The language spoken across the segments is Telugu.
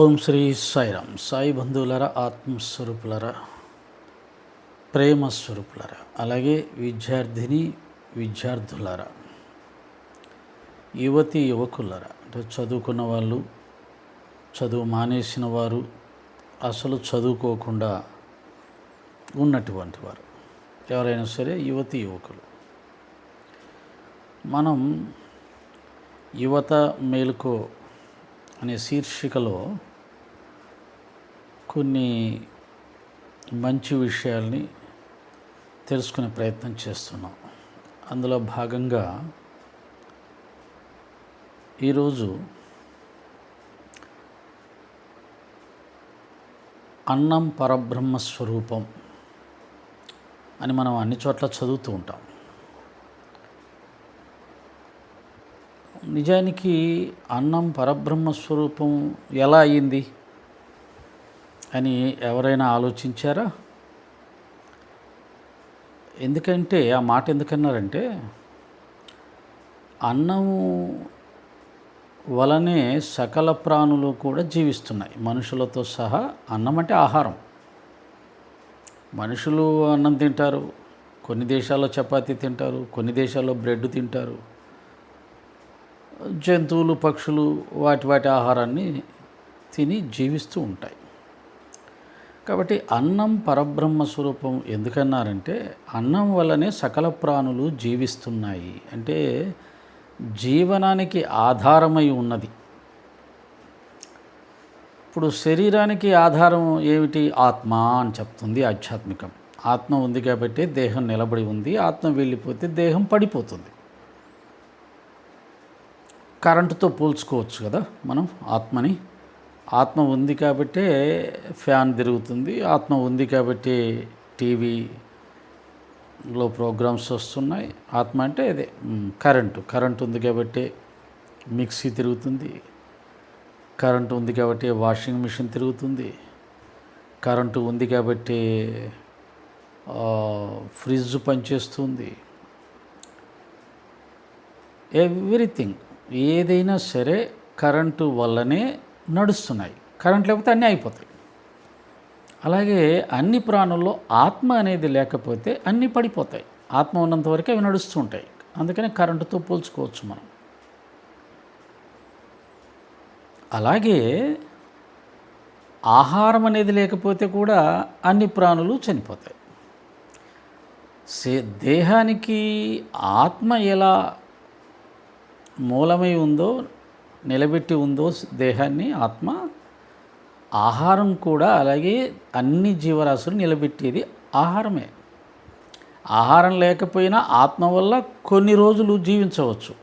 ఓం శ్రీ సాయిరామ్. సాయి బంధువులరా ఆత్మస్వరూపులరా ప్రేమ స్వరూపులరా అలాగే విద్యార్థిని విద్యార్థులరా యువతి యువకులరా. అంటే చదువుకున్న వాళ్ళు చదువు మానేసిన వారు అసలు చదువుకోకుండా ఉన్నటువంటి వారు. ఎవరైనా సరే యువతి యువకులు. మనం యువత మేలుకో అనే శీర్షికలో కొన్ని మంచి విషయాల్ని తెలుసుకునే ప్రయత్నం చేస్తున్నాం. అందులో భాగంగా ఈరోజు అన్నం పరబ్రహ్మ స్వరూపం అని మనం అన్ని చోట్ల చదువుతూ ఉంటాం. నిజానికి అన్నం పరబ్రహ్మ స్వరూపం ఎలా అయ్యింది అని ఎవరైనా ఆలోచించారా? ఎందుకంటే ఆ మాట ఎందుకన్నారంటే అన్నము వలనే సకల ప్రాణులు కూడా జీవిస్తున్నాయి. మనుషులతో సహా అన్నం అంటే ఆహారం. మనుషులు అన్నం తింటారు. కొన్ని దేశాల్లో చపాతీ తింటారు కొన్ని దేశాల్లో బ్రెడ్ తింటారు. జంతువులు పక్షులు వాటి వాటి ఆహారాన్ని తిని జీవిస్తూ ఉంటాయి. కాబట్టి అన్నం పరబ్రహ్మ స్వరూపం ఎందుకన్నారంటే అన్నం వల్లనే సకల ప్రాణులు జీవిస్తున్నాయి. అంటే జీవనానికి ఆధారమై ఉన్నది. ఇప్పుడు శరీరానికి ఆధారం ఏమిటి? ఆత్మ అని చెప్తుంది ఆధ్యాత్మికం. ఆత్మ ఉంది కాబట్టి దేహం నిలబడి ఉంది. ఆత్మ వెళ్ళిపోతే దేహం పడిపోతుంది. కరెంటుతో పోల్చుకోవచ్చు కదా మనం ఆత్మని. ఆత్మ ఉంది కాబట్టే ఫ్యాన్ తిరుగుతుంది ఆత్మ ఉంది కాబట్టి టీవీలో ప్రోగ్రామ్స్ వస్తున్నాయి. ఆత్మ అంటే అదే కరెంటు. కరెంటు ఉంది కాబట్టి మిక్సీ తిరుగుతుంది. కరెంటు ఉంది కాబట్టి వాషింగ్ మిషన్ తిరుగుతుంది. కరెంటు ఉంది కాబట్టి ఫ్రిడ్జ్ పనిచేస్తుంది. ఎవ్రీథింగ్ ఏదైనా సరే కరెంటు వల్లనే నడుస్తున్నాయి. కరెంట్ లేకపోతే అన్నీ అయిపోతాయి. అలాగే అన్ని ప్రాణుల్లో ఆత్మ అనేది లేకపోతే అన్నీ పడిపోతాయి. ఆత్మ ఉన్నంత వరకు అవి నడుస్తూ ఉంటాయి. అందుకనే కరెంటుతో పోల్చుకోవచ్చు మనం. అలాగే ఆహారం అనేది లేకపోతే కూడా అన్ని ప్రాణులు చనిపోతాయి. సే దేహానికి ఆత్మ ఎలా మూలమై ఉందో నిలబెట్టి ఉందో దేహాన్ని ఆత్మ ఆహారం కూడా అలాగే అన్ని జీవరాశులు నిలబెట్టేది ఆహారమే. ఆహారం లేకపోయినా ఆత్మ వల్ల కొన్ని రోజులు జీవించవచ్చు.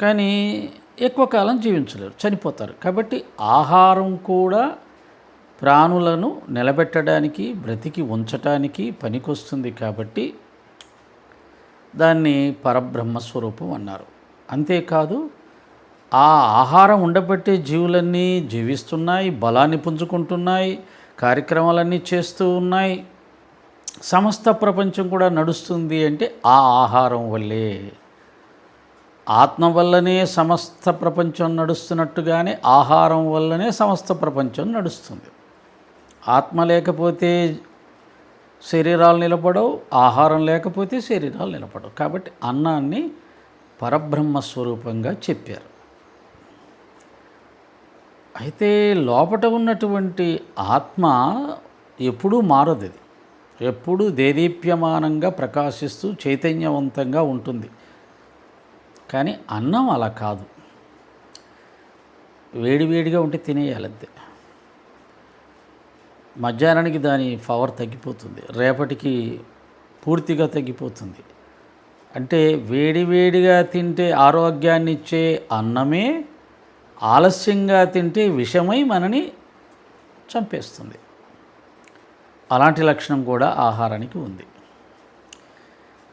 కానీ ఎక్కువ కాలం జీవించలేరు చనిపోతారు. కాబట్టి ఆహారం కూడా ప్రాణులను నిలబెట్టడానికి బ్రతికి ఉంచటానికి పనికొస్తుంది కాబట్టి దాన్ని పరబ్రహ్మ స్వరూపం అన్నారు. అంతేకాదు ఆ ఆహారం ఉండబట్టే జీవులన్నీ జీవిస్తున్నాయి బలాన్ని పుంజుకుంటున్నాయి కార్యక్రమాలన్నీ చేస్తూ ఉన్నాయి. సమస్త ప్రపంచం కూడా నడుస్తుంది అంటే ఆ ఆహారం వల్లే. ఆత్మ వల్లనే సమస్త ప్రపంచం నడుస్తున్నట్టుగానే ఆహారం వల్లనే సమస్త ప్రపంచం నడుస్తుంది. ఆత్మ లేకపోతే శరీరాలు నిలబడవు ఆహారం లేకపోతే శరీరాలు నిలబడవు. కాబట్టి అన్నాన్ని పరబ్రహ్మ స్వరూపంగా చెప్పారు. అయితే లోపట ఉన్నటువంటి ఆత్మ ఎప్పుడూ మారదు ఇది ఎప్పుడూ దేదీప్యమానంగా ప్రకాశిస్తూ చైతన్యవంతంగా ఉంటుంది. కానీ అన్నం అలా కాదు. వేడివేడిగా ఉంటే తినేయాలంతే మధ్యాహ్నానికి దాని పవర్ తగ్గిపోతుంది. రేపటికి పూర్తిగా తగ్గిపోతుంది. అంటే వేడివేడిగా తింటే ఆరోగ్యాన్ని ఇచ్చే అన్నమే ఆలస్యంగా తింటే విషమై మనని చంపేస్తుంది. అలాంటి లక్షణం కూడా ఆహారానికి ఉంది.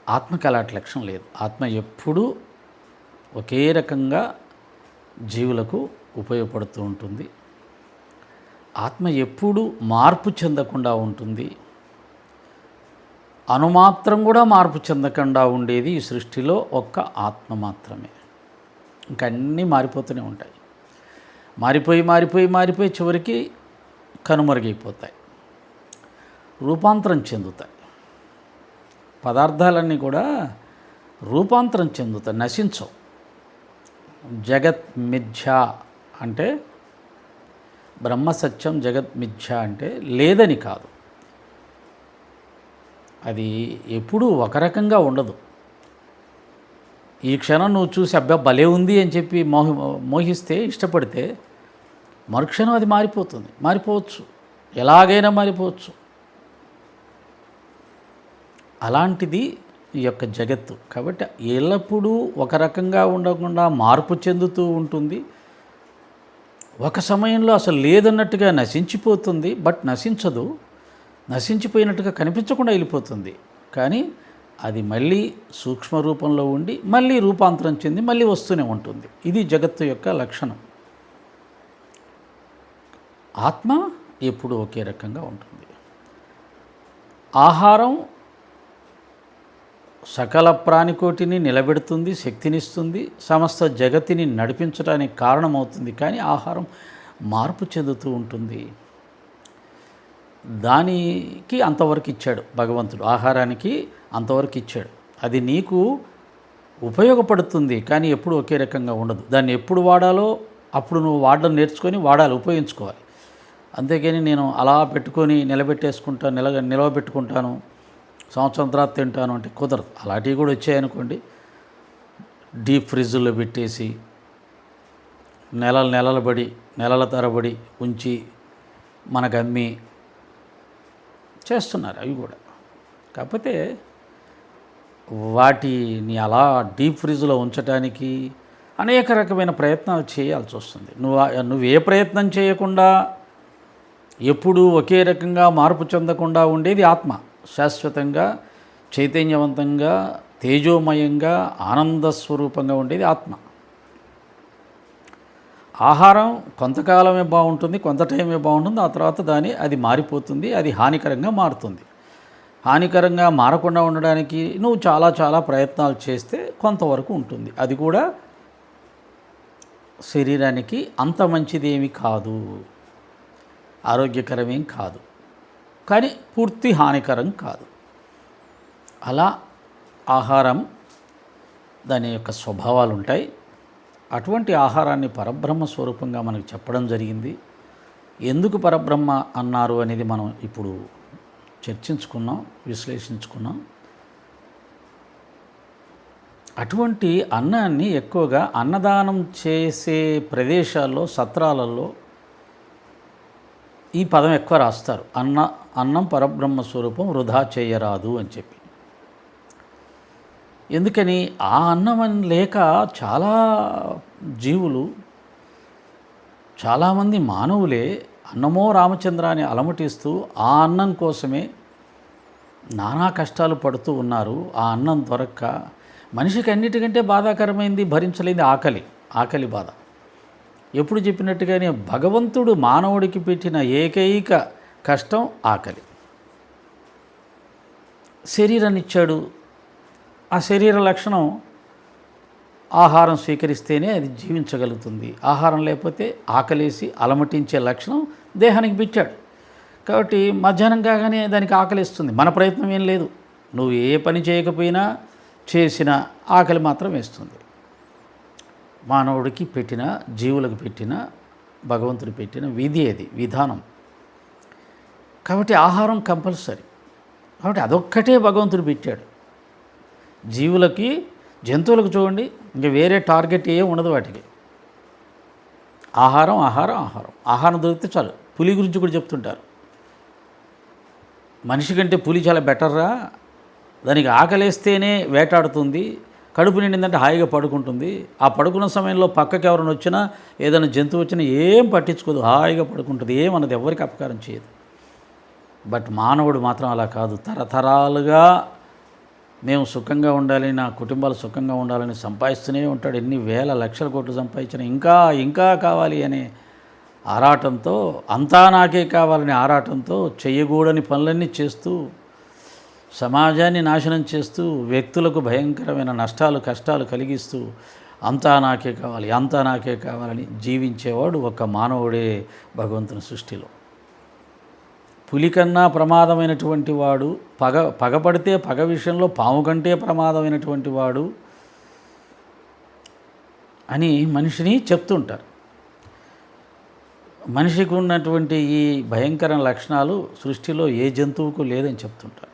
ఆత్మకి అలాంటి లక్షణం లేదు. ఆత్మ ఎప్పుడూ ఒకే రకంగా జీవులకు ఉపయోగపడుతూ ఉంటుంది. ఆత్మ ఎప్పుడూ మార్పు చెందకుండా ఉంటుంది. అనుమాత్రం కూడా మార్పు చెందకుండా ఉండేది ఈ సృష్టిలో ఒక్క ఆత్మ మాత్రమే. ఇంకన్నీ మారిపోతూనే ఉంటాయి. మారిపోయి మారిపోయి మారిపోయి చివరికి కనుమరుగైపోతాయి. రూపాంతరం చెందుతాయి. పదార్థాలన్నీ కూడా రూపాంతరం చెందుతాయి నశించవు. జగత్ మిథ్య అంటే బ్రహ్మ సత్యం జగత్ మిథ్య అంటే లేదని కాదు. అది ఎప్పుడూ ఒక రకంగా ఉండదు. ఈ క్షణం నువ్వు చూసి అబ్బా భలే ఉంది అని చెప్పి మోహి మోహిస్తే ఇష్టపడితే మరుక్షణం అది మారిపోతుంది. మారిపోవచ్చు. ఎలాగైనా మారిపోవచ్చు. అలాంటిది ఈ యొక్క జగత్తు. కాబట్టి ఎల్లప్పుడూ ఒక రకంగా ఉండకుండా మార్పు చెందుతూ ఉంటుంది. ఒక సమయంలో అసలు లేదన్నట్టుగా నశించిపోతుంది. బట్ నశించదు. నశించిపోయినట్టుగా కనిపించకుండా వెళ్ళిపోతుంది. కానీ అది మళ్ళీ సూక్ష్మ రూపంలో ఉండి మళ్ళీ రూపాంతరం చెంది మళ్ళీ వస్తూనే ఉంటుంది. ఇది జగత్తు యొక్క లక్షణం. ఆత్మ ఎప్పుడు ఒకే రకంగా ఉంటుంది. ఆహారం సకల ప్రాణికోటిని నిలబెడుతుంది శక్తినిస్తుంది సమస్త జగతిని నడిపించడానికి కారణమవుతుంది. కానీ ఆహారం మార్పు చెందుతూ ఉంటుంది. దానికి అంతవరకు ఇచ్చాడు భగవంతుడు. ఆహారానికి అంతవరకు ఇచ్చాడు. అది నీకు ఉపయోగపడుతుంది కానీ ఎప్పుడు ఒకే రకంగా ఉండదు. దాన్ని ఎప్పుడు వాడాలో అప్పుడు నువ్వు వాడడం నేర్చుకొని వాడాలి ఉపయోగించుకోవాలి. అంతేగాని నేను అలా పెట్టుకొని నిలబెట్టేసుకుంటాను నిల నిలవబెట్టుకుంటాను. సంవత్సరం తర్వాత తింటాను అంటే కుదరదు. అలాంటివి కూడా వచ్చాయనుకోండి. డీప్ ఫ్రిడ్జ్లో పెట్టేసి నెలల నెలల బడి నెలల తరబడి ఉంచి మనకు అమ్మి చేస్తున్నారు అవి కూడా. కాకపోతే వాటిని అలా డీప్ ఫ్రిడ్జ్లో ఉంచడానికి అనేక రకమైన ప్రయత్నాలు చేయాల్సి వస్తుంది నువ్వు నువ్వు ఏ ప్రయత్నం చేయకుండా ఎప్పుడూ ఒకే రకంగా మార్పు చెందకుండా ఉండేది ఆత్మ. శాశ్వతంగా చైతన్యవంతంగా తేజోమయంగా ఆనంద స్వరూపంగా ఉండేది ఆత్మ. ఆహారం కొంతకాలమే బాగుంటుంది కొంత టైమే బాగుంటుంది ఆ తర్వాత దాని అది మారిపోతుంది అది హానికరంగా మారుతుంది. హానికరంగా మారకుండా ఉండడానికి నువ్వు చాలా చాలా ప్రయత్నాలు చేస్తే కొంతవరకు ఉంటుంది. అది కూడా శరీరానికి అంత మంచిదేమి కాదు. ఆరోగ్యకరమేం కాదు. కానీ పూర్తి హానికరం కాదు. అలా ఆహారం దాని యొక్క స్వభావాలు ఉంటాయి అటువంటి ఆహారాన్ని పరబ్రహ్మ స్వరూపంగా మనకు చెప్పడం జరిగింది. ఎందుకు పరబ్రహ్మ అన్నారు అనేది మనం ఇప్పుడు చర్చించుకున్నాం విశ్లేషించుకున్నాం. అటువంటి అన్నాన్ని ఎక్కువగా అన్నదానం చేసే ప్రదేశాల్లో సత్రాలలో ఈ పదం ఎక్కువ రాస్తారు. అన్న అన్నం పరబ్రహ్మ స్వరూపం వృధా చేయరాదు అని చెప్పి. ఎందుకని ఆ అన్నం అని లేక చాలా జీవులు చాలామంది మానవులే అన్నమో రామచంద్ర అని అలమటిస్తూ ఆ అన్నం కోసమే నానా కష్టాలు పడుతూ ఉన్నారు. ఆ అన్నం దొరక్క మనిషికి అన్నిటికంటే బాధాకరమైంది భరించలేని ఆకలి ఆకలి బాధ. ఎప్పుడు చెప్పినట్టుగానే భగవంతుడు మానవుడికి పెట్టిన ఏకైక కష్టం ఆకలి. శరీరాన్ని ఇచ్చాడు ఆ శరీర లక్షణం ఆహారం స్వీకరిస్తేనే అది జీవించగలుగుతుంది. ఆహారం లేకపోతే ఆకలేసి అలమటించే లక్షణం దేహానికి పెట్టాడు. కాబట్టి మధ్యాహ్నం కాగానే దానికి ఆకలిస్తుంది. మన ప్రయత్నం ఏం లేదు. నువ్వు ఏ పని చేయకపోయినా చేసిన ఆకలి మాత్రం వేస్తుంది. మానవుడికి పెట్టిన జీవులకు పెట్టిన భగవంతుడు పెట్టిన విధి అది విధానం. కాబట్టి ఆహారం కంపల్సరీ. కాబట్టి అదొక్కటే భగవంతుడు పెట్టాడు. జీవులకి జంతువులకు చూడండి ఇంకా వేరే టార్గెట్ ఏ ఉండదు వాటికి. ఆహారం ఆహారం ఆహారం. ఆహారం దొరికితే చాలు. పులి గురించి కూడా చెప్తుంటారు. మనిషి కంటే పులి చాలా బెటర్రా? దానికి ఆకలేస్తేనే వేటాడుతుంది. కడుపు నిండిందంటే హాయిగా పడుకుంటుంది. ఆ పడుకున్న సమయంలో పక్కకి ఎవరైనా వచ్చినా ఏదైనా జంతువు వచ్చినా ఏం పట్టించుకోదు హాయిగా పడుకుంటుంది. ఏమన్నది ఎవరికి అపకారం చేయదు. బట్ మానవుడు మాత్రం అలా కాదు. తరతరాలుగా మేము సుఖంగా ఉండాలి నా కుటుంబాలు సుఖంగా ఉండాలని సంపాదిస్తూనే ఉంటాడు. ఎన్ని వేల లక్షల కోట్లు సంపాదించిన ఇంకా ఇంకా కావాలి అనే ఆరాటంతో అంతా నాకే కావాలనే ఆరాటంతో చేయకూడని పనులన్నీ చేస్తూ సమాజాన్ని నాశనం చేస్తూ వ్యక్తులకు భయంకరమైన నష్టాలు కష్టాలు కలిగిస్తూ అంతా నాకే కావాలి అంతా నాకే కావాలని జీవించేవాడు ఒక మానవుడే భగవంతుని సృష్టిలో. పులి కన్నా ప్రమాదమైనటువంటి వాడు పగ పగపడితే పగ విషయంలో పాము కంటే ప్రమాదమైనటువంటి వాడు అని మనిషిని చెప్తుంటారు. మనిషికి ఉన్నటువంటి ఈ భయంకర లక్షణాలు సృష్టిలో ఏ జంతువుకు లేదని చెప్తుంటారు.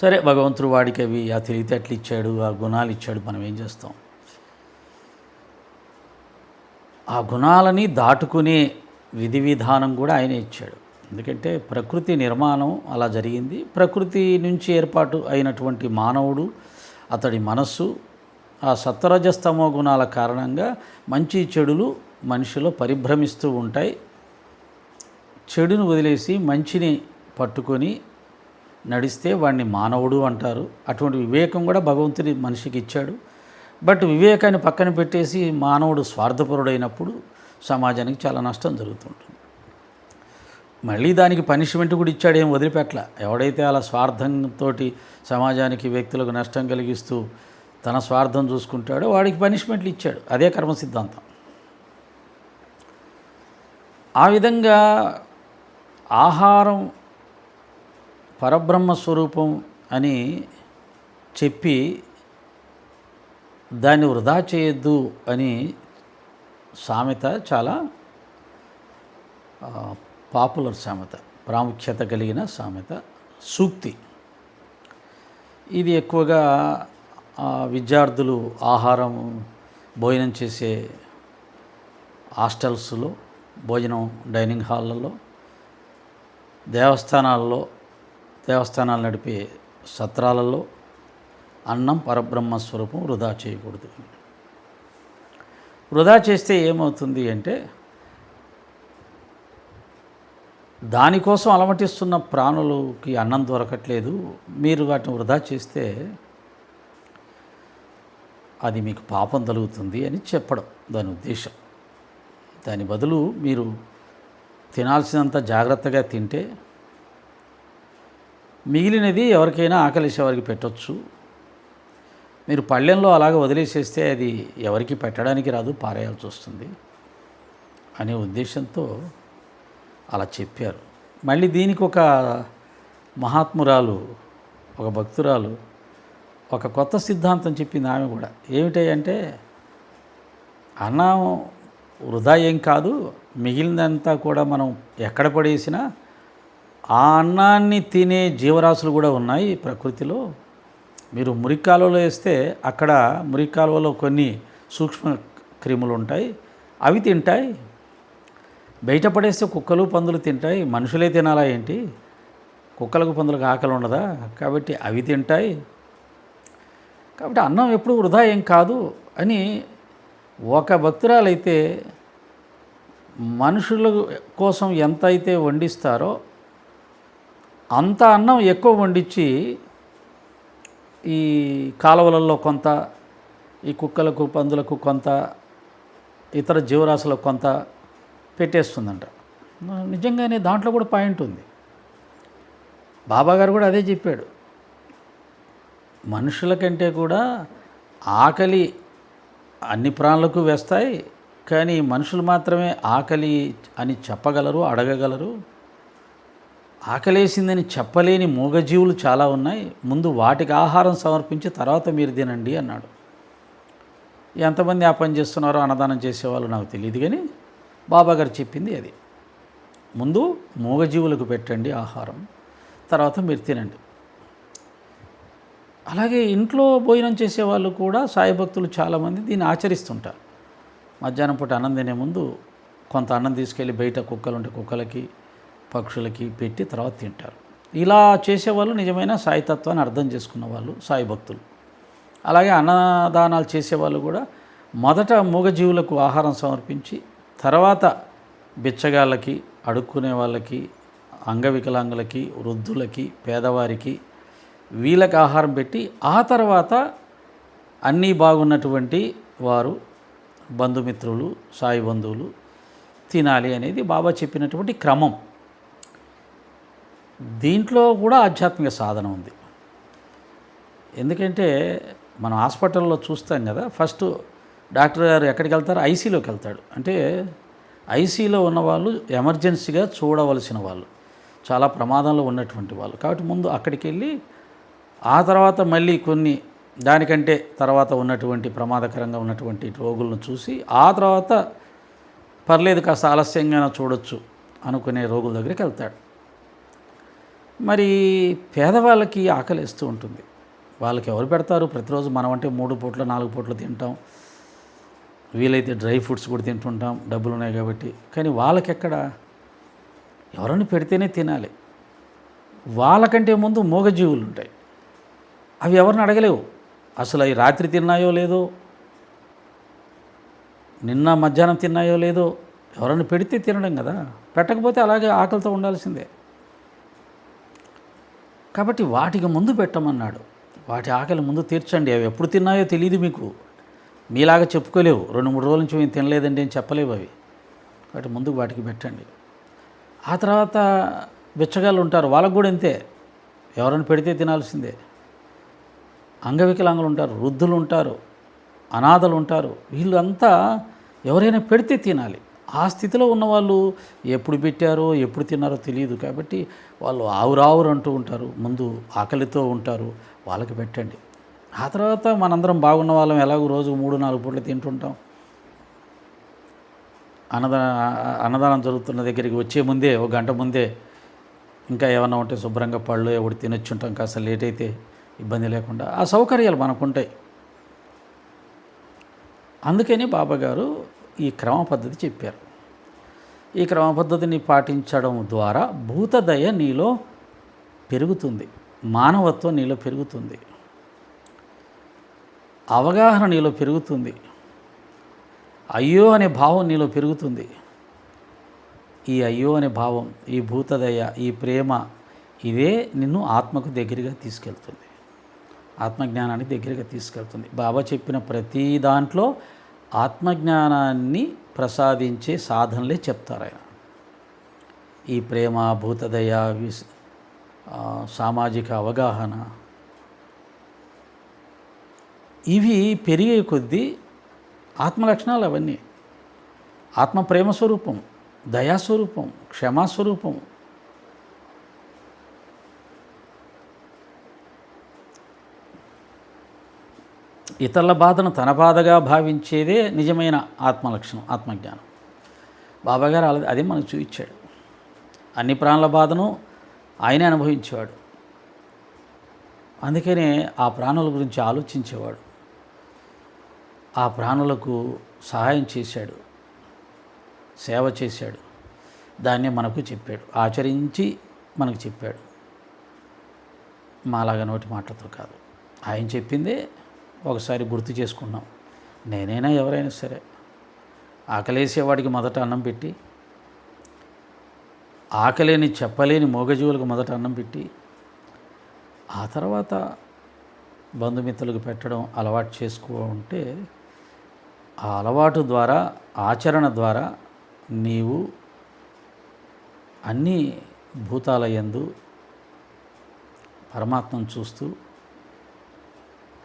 సరే భగవంతుడు వాడికి అవి ఆ తెలివితేటలు ఇచ్చాడు ఆ గుణాలు ఇచ్చాడు మనం ఏం చేస్తాం? ఆ గుణాలని దాటుకునే విధి విధానం కూడా ఆయన ఇచ్చాడు. ఎందుకంటే ప్రకృతి నిర్మాణం అలా జరిగింది. ప్రకృతి నుంచి ఏర్పాటు అయినటువంటి మానవుడు అతడి మనస్సు ఆ సత్వరజస్తమో గుణాల కారణంగా మంచి చెడులు మనిషిలో పరిభ్రమిస్తూ ఉంటాయి. చెడును వదిలేసి మంచిని పట్టుకొని నడిస్తే వాడిని మానవుడు అంటారు. అటువంటి వివేకం కూడా భగవంతుడి మనిషికి ఇచ్చాడు. బట్ వివేకాన్ని పక్కన పెట్టేసి మానవుడు స్వార్థపరుడైనప్పుడు సమాజానికి చాలా నష్టం జరుగుతుంటుంది. మళ్ళీ దానికి పనిష్మెంట్ కూడా ఇచ్చాడు ఏం వదిలిపెట్టల. ఎవడైతే అలా స్వార్థంతో సమాజానికి వ్యక్తులకు నష్టం కలిగిస్తూ తన స్వార్థం చూసుకుంటాడో వాడికి పనిష్మెంట్లు ఇచ్చాడు. అదే కర్మ సిద్ధాంతం. ఆ విధంగా ఆహారం పరబ్రహ్మ స్వరూపం అని చెప్పి దాన్ని వృధా చేయొద్దు అని సామెత చాలా పాపులర్ సామెత ప్రాముఖ్యత కలిగిన సామెత సూక్తి. ఇది ఎక్కువగా విద్యార్థులు ఆహారం భోజనం చేసే హాస్టల్స్లో భోజనం డైనింగ్ హాళ్ళల్లో దేవస్థానాల్లో దేవస్థానాలు నడిపే సత్రాలలో అన్నం పరబ్రహ్మ స్వరూపం వృధా చేయకూడదు. వృధా చేస్తే ఏమవుతుంది అంటే దానికోసం అలమటిస్తున్న ప్రాణులకి అన్నం దొరకట్లేదు మీరు వాటిని వృధా చేస్తే అది మీకు పాపం తగులుతుంది అని చెప్పడం దాని ఉద్దేశం. దాని బదులు మీరు తినాల్సినంత జాగ్రత్తగా తింటే మిగిలినది ఎవరికైనా ఆకలిసే వారికి పెట్టొచ్చు. మీరు పళ్ళెంలో అలాగ వదిలేసేస్తే అది ఎవరికి పెట్టడానికి రాదు పారేయాల్సి వస్తుంది అనే ఉద్దేశంతో అలా చెప్పారు. మళ్ళీ దీనికి ఒక మహాత్మురాలు ఒక భక్తురాలు ఒక కొత్త సిద్ధాంతం చెప్పింది ఆమె కూడా. ఏమిటంటే అన్నం వృధా ఏం కాదు మిగిలినంతా కూడా మనం ఎక్కడ పడేసినా ఆ అన్నాన్ని తినే జీవరాశులు కూడా ఉన్నాయి ప్రకృతిలో. మీరు మురికాలువలో వేస్తే అక్కడ మురికాలువలో కొన్ని సూక్ష్మ క్రిములు ఉంటాయి. అవి తింటాయి. బయట పడేస్తే కుక్కలు పందులు తింటాయి. మనుషులే తినాలా ఏంటి? కుక్కలకు పందులకు ఆకలి ఉండదా? కాబట్టి అవి తింటాయి. కాబట్టి అన్నం ఎప్పుడు వృధా ఏం కాదు అని ఒక భక్తురాలైతే మనుషుల కోసం ఎంత అయితే వండిస్తారో అంత అన్నం ఎక్కువ వండించి ఈ కాలువలలో కొంత ఈ కుక్కలకు పందులకు కొంత ఇతర జీవరాశులకు కొంత పెట్టేస్తుందంట. నిజంగానే దాంట్లో కూడా పాయింట్ ఉంది. బాబాగారు కూడా అదే చెప్పాడు. మనుషుల కంటే కూడా ఆకలి అన్ని ప్రాణులకు వేస్తాయి కానీ మనుషులు మాత్రమే ఆకలి అని చెప్పగలరు అడగగలరు. ఆకలేసిందని చెప్పలేని మూగజీవులు చాలా ఉన్నాయి. ముందు వాటికి ఆహారం సమర్పించి తర్వాత మీరు తినండి అన్నాడు. ఎంతమంది ఆ పని చేస్తున్నారో అన్నదానం చేసేవాళ్ళు నాకు తెలియదు కానీ బాబా గారు చెప్పింది అది. ముందు మూగజీవులకు పెట్టండి ఆహారం తర్వాత మీరు తినండి. అలాగే ఇంట్లో భోజనం చేసేవాళ్ళు కూడా సాయి భక్తులు చాలామంది దీన్ని ఆచరిస్తుంటారు. మధ్యాహ్నం పూట అన్నం తినే ముందు కొంత అన్నం తీసుకెళ్ళి బయట కుక్కలు ఉంటే కుక్కలకి పక్షులకి పెట్టి తర్వాత తింటారు. ఇలా చేసేవాళ్ళు నిజమైన సాయితత్వాన్ని అర్థం చేసుకున్న వాళ్ళు సాయి భక్తులు. అలాగే అన్నదానాలు చేసేవాళ్ళు కూడా మొదట మూగజీవులకు ఆహారం సమర్పించి తర్వాత బిచ్చగాళ్ళకి అడుక్కునే వాళ్ళకి అంగవికలాంగులకి వృద్ధులకి పేదవారికి వీళ్ళకి ఆహారం పెట్టి ఆ తర్వాత అన్నీ బాగున్నటువంటి వారు బంధుమిత్రులు సాయి బంధువులు తినాలి అనేది బాబా చెప్పినటువంటి క్రమం. దీంట్లో కూడా ఆధ్యాత్మిక సాధన ఉంది. ఎందుకంటే మనం హాస్పిటల్లో చూస్తాం కదా ఫస్ట్ డాక్టర్ గారు ఎక్కడికి వెళ్తారు? ఐసీలోకి వెళ్తాడు. అంటే ఐసీలో ఉన్న వాళ్ళు ఎమర్జెన్సీగా చూడవలసిన వాళ్ళు. చాలా ప్రమాదంలో ఉన్నటువంటి వాళ్ళు. కాబట్టి ముందు అక్కడికి వెళ్ళి ఆ తర్వాత మళ్ళీ కొన్ని దానికంటే తర్వాత ఉన్నటువంటి ప్రమాదకరంగా ఉన్నటువంటి రోగులను చూసి ఆ తర్వాత పర్లేదు కాస్త ఆలస్యంగా చూడొచ్చు అనుకునే రోగుల దగ్గరికి వెళ్తాడు. మరి పేదవాళ్ళకి ఆకలిస్తూ ఉంటుంది. వాళ్ళకి ఎవరు పెడతారు? ప్రతిరోజు మనం అంటే మూడు పూట్లు నాలుగు పూట్లు తింటాం. వీలైతే డ్రై ఫ్రూట్స్ కూడా తింటుంటాం. డబ్బులు ఉన్నాయి కాబట్టి. కానీ వాళ్ళకెక్కడ? ఎవరైనా పెడితేనే తినాలి. వాళ్ళకంటే ముందు మూగజీవులు ఉంటాయి. అవి ఎవరిని అడగలేవు. అసలు అవి రాత్రి తిన్నాయో లేదో? నిన్న మధ్యాహ్నం తిన్నాయో లేదో? ఎవరైనా పెడితే తినడం కదా. పెట్టకపోతే అలాగే ఆకలితో ఉండాల్సిందే. కాబట్టి వాటికి ముందు పెట్టమన్నాడు. వాటి ఆకలి ముందు తీర్చండి. అవి ఎప్పుడు తిన్నాయో తెలియదు మీకు. మీలాగా చెప్పుకోలేవు. రెండు మూడు రోజుల నుంచి మేము తినలేదండి అని చెప్పలేవు అవి. కాబట్టి ముందు వాటికి పెట్టండి. ఆ తర్వాత బిచ్చగాళ్ళు ఉంటారు. వాళ్ళకు కూడా అంతే ఎవరైనా పెడితే తినాల్సిందే. అంగవికలాంగులు ఉంటారు. వృద్ధులు ఉంటారు. అనాథలు ఉంటారు. వీళ్ళంతా ఎవరైనా పెడితే తినాలి. ఆ స్థితిలో ఉన్నవాళ్ళు ఎప్పుడు పెట్టారో ఎప్పుడు తిన్నారో తెలియదు. కాబట్టి వాళ్ళు ఆవురావురు అంటూ ఉంటారు. ముందు ఆకలితో ఉంటారు. వాళ్ళకి పెట్టండి. ఆ తర్వాత మనందరం బాగున్న వాళ్ళం. ఎలాగో రోజు మూడు నాలుగు పూటలు తింటుంటాం. అన్నదాన అన్నదానం జరుగుతున్న దగ్గరికి వచ్చే ముందే ఒక గంట ముందే ఇంకా ఏమన్నా ఉంటే శుభ్రంగా పళ్ళు ఎవడు తినొచ్చుంటాం. కాస్త లేట్ అయితే ఇబ్బంది లేకుండా. ఆ సౌకర్యాలు మనకుంటాయి. అందుకని బాబా గారు ఈ క్రమ పద్ధతి చెప్పారు. ఈ క్రమ పద్ధతిని పాటించడం ద్వారా భూతదయ నీలో పెరుగుతుంది మానవత్వం నీలో పెరుగుతుంది అవగాహన నీలో పెరుగుతుంది అయ్యో అనే భావం నీలో పెరుగుతుంది. ఈ అయ్యో అనే భావం ఈ భూతదయ ఈ ప్రేమ ఇదే నిన్ను ఆత్మకు దగ్గరగా తీసుకెళ్తుంది. ఆత్మజ్ఞానానికి దగ్గరగా తీసుకెళ్తుంది. బాబా చెప్పిన ప్రతి దాంట్లో ఆత్మజ్ఞానాన్ని ప్రసాదించే సాధనలే చెప్తారు ఆయన. ఈ ప్రేమ భూతదయ విస్ సామాజిక అవగాహన ఇవి పెరిగే కొద్దీ ఆత్మలక్షణాలు అవన్నీ. ఆత్మ ప్రేమ స్వరూపం దయాస్వరూపం క్షమాస్వరూపం ఇతరుల బాధను తన బాధగా భావించేదే నిజమైన ఆత్మలక్షణం ఆత్మజ్ఞానం. బాబాగారు అలా అదే మనకు చూపించాడు. అన్ని ప్రాణుల బాధను ఆయనే అనుభవించేవాడు. అందుకనే ఆ ప్రాణుల గురించి ఆలోచించేవాడు. ఆ ప్రాణులకు సహాయం చేశాడు. సేవ చేశాడు. దాన్ని మనకు చెప్పాడు. ఆచరించి మనకు చెప్పాడు. మాలాగా నోటి మాటలతో కాదు. ఆయన చెప్పిందే ఒకసారి గుర్తు చేసుకున్నాం. నేనైనా ఎవరైనా సరే ఆకలేసేవాడికి మొదట అన్నం పెట్టి ఆకలేని చెప్పలేని మూగజీవులకు మొదట అన్నం పెట్టి ఆ తర్వాత బంధుమిత్రులకు పెట్టడం అలవాటు చేసుకుంటే ఆ అలవాటు ద్వారా ఆచరణ ద్వారా నీవు అన్ని భూతాల యందు పరమాత్మను చూస్తూ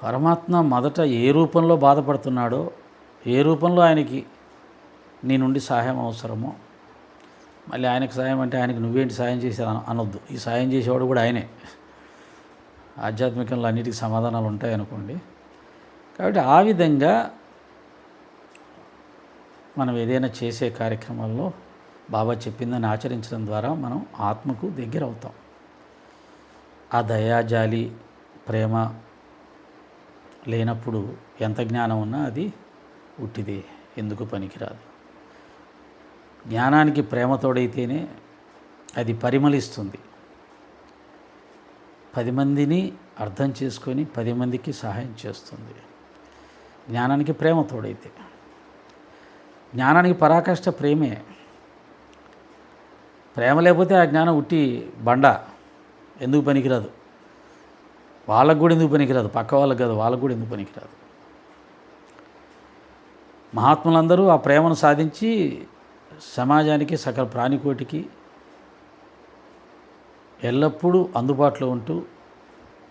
పరమాత్మ మొదట ఏ రూపంలో బాధపడుతున్నాడో ఏ రూపంలో ఆయనకి నీ నుండి సహాయం అవసరమో మళ్ళీ ఆయనకు సాయం అంటే ఆయనకు నువ్వేంటి సాయం చేసే అనొద్దు. ఈ సాయం చేసేవాడు కూడా ఆయనే. ఆధ్యాత్మికంలో అన్నిటికీ సమాధానాలు ఉంటాయి అనుకోండి. కాబట్టి ఆ విధంగా మనం ఏదైనా చేసే కార్యక్రమాల్లో బాబా చెప్పిందని ఆచరించడం ద్వారా మనం ఆత్మకు దగ్గర అవుతాం ఆ దయా జాలి ప్రేమ లేనప్పుడు ఎంత జ్ఞానం ఉన్నా అది ఉట్టిదే ఎందుకు పనికిరాదు. జ్ఞానానికి ప్రేమ తోడైతేనే అది పరిమళిస్తుంది. పది మందిని అర్థం చేసుకొని పది మందికి సహాయం చేస్తుంది. జ్ఞానానికి ప్రేమ తోడైతే జ్ఞానానికి పరాకాష్ట ప్రేమే. ప్రేమ లేకపోతే ఆ జ్ఞానం ఉట్టి బండ ఎందుకు పనికిరాదు. వాళ్ళకు కూడా ఎందుకు పనికిరాదు? పక్క వాళ్ళకి కాదు వాళ్ళకు కూడా ఎందుకు పనికిరాదు? మహాత్ములందరూ ఆ ప్రేమను సాధించి సమాజానికి సకల ప్రాణికోటికి ఎల్లప్పుడూ అందుబాటులో ఉంటూ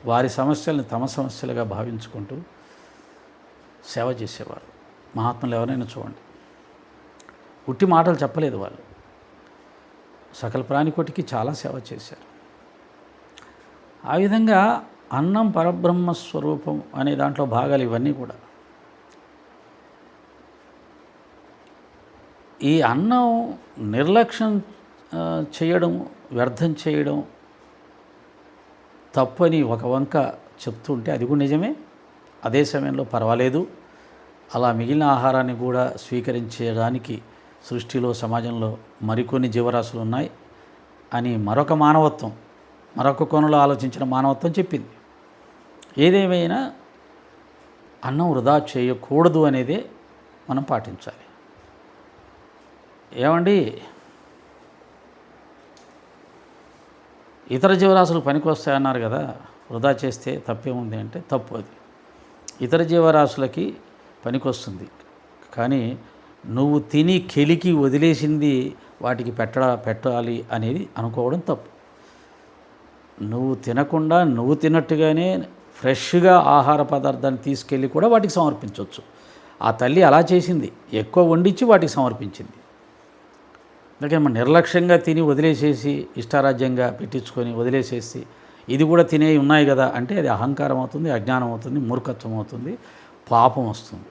వారి సమస్యల్ని తమ సమస్యలుగా భావించుకుంటూ సేవ చేసేవారు. మహాత్ములు ఎవరైనా చూడండి. ఉట్టి మాటలు చెప్పలేదు వాళ్ళు. సకల ప్రాణికోటికి చాలా సేవ చేశారు. ఆ విధంగా అన్నం పరబ్రహ్మ స్వరూపం అనే దాంట్లో భాగాలు ఇవన్నీ కూడా. ఈ అన్నం నిర్లక్ష్యం చేయడం వ్యర్థం చేయడం తప్పని ఒక వంక చెప్తుంటే అది కూడా నిజమే. అదే సమయంలో పర్వాలేదు. అలా మిగిలిన ఆహారాన్ని కూడా స్వీకరించడానికి సృష్టిలో సమాజంలో మరికొన్ని జీవరాశులు ఉన్నాయి అని మరొక మానవత్వం మరొక కోణంలో ఆలోచించిన మానవత్వం చెప్పింది. ఏదేమైనా అన్నం వృధా చేయకూడదు అనేది మనం పాటించాలి. ఏమండి? ఇతర జీవరాశులు పనికొస్తాయన్నారు కదా వృధా చేస్తే తప్పేముంది అంటే తప్పు అది. ఇతర జీవరాశులకి పనికొస్తుంది. కానీ నువ్వు తిని కెలికి వదిలేసింది వాటికి పెట్ట పెట్టాలి అనేది అనుకోవడం తప్పు. నువ్వు తినకుండా నువ్వు తిన్నట్టుగానే ఫ్రెష్గా ఆహార పదార్థాన్ని తీసుకెళ్ళి కూడా వాటికి సమర్పించవచ్చు. ఆ తల్లి అలా చేసింది. ఎక్కువ వండించి వాటికి సమర్పించింది. అందుకే మనం నిర్లక్ష్యంగా తిని వదిలేసేసి ఇష్టారాజ్యంగా పెట్టించుకొని వదిలేసేసి ఇది కూడా తినే ఉన్నాయి కదా అంటే అది అహంకారం అవుతుంది అజ్ఞానం అవుతుంది మూర్ఖత్వం అవుతుంది పాపం వస్తుంది.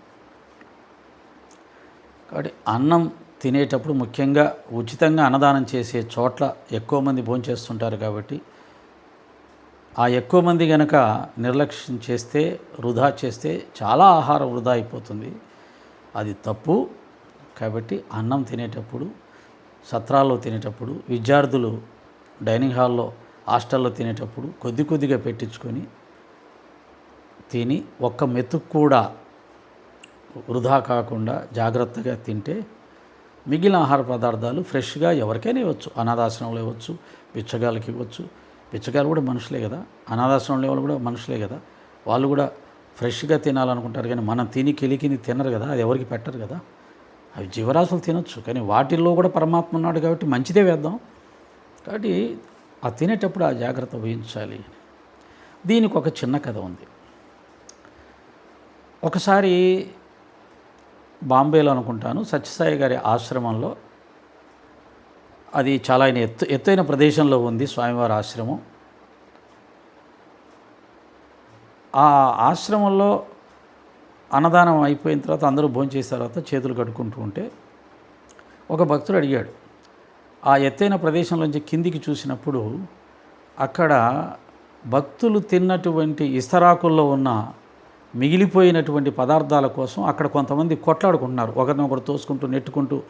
కాబట్టి అన్నం తినేటప్పుడు ముఖ్యంగా ఉచితంగా అన్నదానం చేసే చోట్ల ఎక్కువ మంది భోంచేస్తుంటారు కాబట్టి ఆ ఎక్కువ మంది గనక నిర్లక్ష్యం చేస్తే వృధా చేస్తే చాలా ఆహారం వృధా అయిపోతుంది. అది తప్పు. కాబట్టి అన్నం తినేటప్పుడు సత్రాల్లో తినేటప్పుడు విద్యార్థులు డైనింగ్ హాల్లో హాస్టల్లో తినేటప్పుడు కొద్ది కొద్దిగా పెట్టించుకొని తిని ఒక్క మెతుకు కూడా వృధా కాకుండా జాగ్రత్తగా తింటే మిగిలిన ఆహార పదార్థాలు ఫ్రెష్గా ఎవరికైనా ఇవ్వచ్చు. అనాథాశ్రమంలో ఇవ్వచ్చు బిచ్చగాళ్ళకి ఇవ్వచ్చు. పిచ్చకాయలు కూడా మనుషులే కదా. అనాథాశ్రమంలో వాళ్ళు కూడా మనుషులే కదా. వాళ్ళు కూడా ఫ్రెష్గా తినాలనుకుంటారు కానీ మనం తిని కెలికిని తినరు కదా. అది ఎవరికి పెట్టరు కదా. అవి జీవరాశులు తినొచ్చు కానీ వాటిల్లో కూడా పరమాత్మ ఉన్నాడు కాబట్టి మంచిదే వేద్దాం. కాబట్టి ఆ తినేటప్పుడు ఆ జాగ్రత్త వహించాలి. దీనికి ఒక చిన్న కథ ఉంది. ఒకసారి బాంబేలో అనుకుంటాను సత్యసాయి గారి ఆశ్రమంలో అది చాలా ఆయన ఎత్తు ఎత్తైన ప్రదేశంలో ఉంది స్వామివారి ఆశ్రమం. ఆ ఆశ్రమంలో అన్నదానం అయిపోయిన తర్వాత అందరూ భోంచేసిన తర్వాత చేతులు కట్టుకుంటూ ఉంటే ఒక భక్తుడు అడిగాడు ఆ ఎత్తైన ప్రదేశంలోంచి కిందికి చూసినప్పుడు అక్కడ భక్తులు తిన్నటువంటి ఇస్తరాకుల్లో ఉన్న మిగిలిపోయినటువంటి పదార్థాల కోసం అక్కడ కొంతమంది కొట్లాడుకుంటున్నారు. ఒకరినొకరు తోసుకుంటూ నెట్టుకుంటూ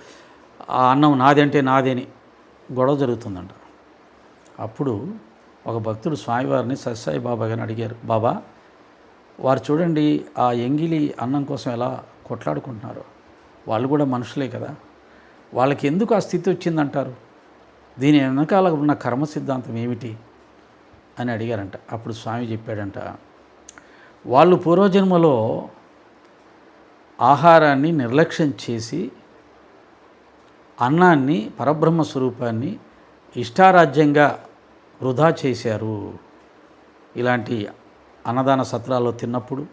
ఆ అన్నం నాదంటే నాదేని. గొడవ జరుగుతుందంట. అప్పుడు ఒక భక్తుడు స్వామివారిని సత్సాయి బాబా గారిని అడిగారు బాబా వారు చూడండి ఆ ఎంగిలి అన్నం కోసం ఎలా కొట్లాడుకుంటున్నారు. వాళ్ళు కూడా మనుషులే కదా. వాళ్ళకి ఎందుకు ఆ స్థితి వచ్చిందంటారు? దీని వెనకాల ఉన్న కర్మ సిద్ధాంతం ఏమిటి? అని అడిగారంట. అప్పుడు స్వామి చెప్పాడంట వాళ్ళు పూర్వజన్మలో ఆహారాన్ని నిర్లక్ష్యం చేసి అన్నాన్ని పరబ్రహ్మ స్వరూపాన్ని ఇష్టారాజ్యంగా వృధా చేశారు. ఇలాంటి అన్నదాన సత్రాల్లో తిన్నప్పుడు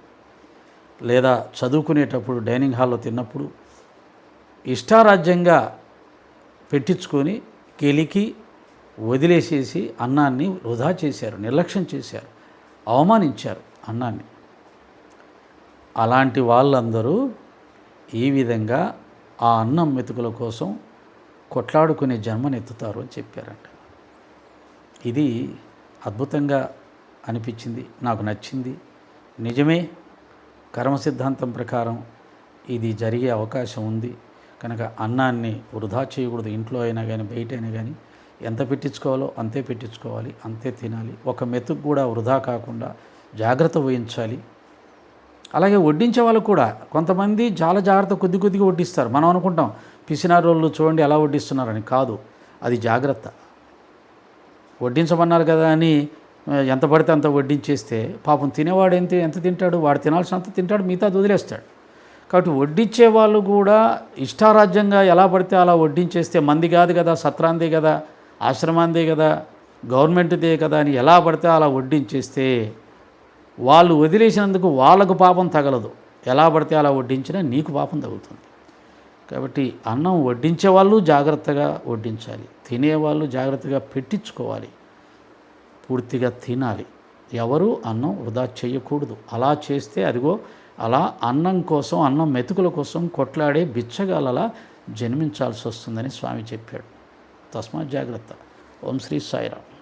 లేదా చదువుకునేటప్పుడు డైనింగ్ హాల్లో తిన్నప్పుడు ఇష్టారాజ్యంగా పెట్టించుకొని కెలికి వదిలేసేసి అన్నాన్ని వృధా చేశారు నిర్లక్ష్యం చేశారు అవమానించారు అన్నాన్ని. అలాంటి వాళ్ళందరూ ఈ విధంగా ఆ అన్నం మెతుకుల కోసం కొట్లాడుకునే జన్మనెత్తుతారు అని చెప్పారంట. ఇది అద్భుతంగా అనిపించింది నాకు నచ్చింది. నిజమే కర్మ సిద్ధాంతం ప్రకారం ఇది జరిగే అవకాశం ఉంది. కనుక అన్నాన్ని వృధా చేయకూడదు ఇంట్లో అయినా కానీ బయట అయినా కానీ ఎంత పెట్టించుకోవాలో అంతే పెట్టించుకోవాలి అంతే తినాలి. ఒక మెతుకు కూడా వృధా కాకుండా జాగ్రత్త వహించాలి. అలాగే వడ్డించే వాళ్ళు కూడా కొంతమంది చాలా జాగ్రత్త కొద్ది కొద్దిగా వడ్డిస్తారు. మనం అనుకుంటాం పిసినారోళ్ళు చూడండి ఎలా వడ్డిస్తున్నారని. కాదు అది జాగ్రత్త. వడ్డించమన్నారు కదా అని ఎంత పడితే అంత వడ్డించేస్తే పాపం తినేవాడు ఎంత ఎంత తింటాడు? వాడు తినాల్సినంత తింటాడు మిగతా వదిలేస్తాడు. కాబట్టి వడ్డించే వాళ్ళు కూడా ఇష్టారాజ్యంగా ఎలా పడితే అలా వడ్డించేస్తే మంది కాదు కదా సత్రాందే కదా ఆశ్రమాందే కదా గవర్నమెంట్దే కదా అని ఎలా పడితే అలా వడ్డించేస్తే వాళ్ళు వదిలేసినందుకు వాళ్ళకు పాపం తగలదు. ఎలా పడితే అలా వడ్డించినా నీకు పాపం తగులుతుంది. కాబట్టి అన్నం వడ్డించే వాళ్ళు జాగ్రత్తగా వడ్డించాలి. తినేవాళ్ళు జాగ్రత్తగా పెట్టించుకోవాలి. పూర్తిగా తినాలి. ఎవరు అన్నం వృధా చేయకూడదు. అలా చేస్తే అదిగో అలా అన్నం కోసం అన్నం మెతుకుల కోసం కొట్లాడే బిచ్చగాలలా జన్మించాల్సి వస్తుందని స్వామి చెప్పాడు. తస్మాత్ జాగ్రత్త. ఓం శ్రీ సాయిరామ్.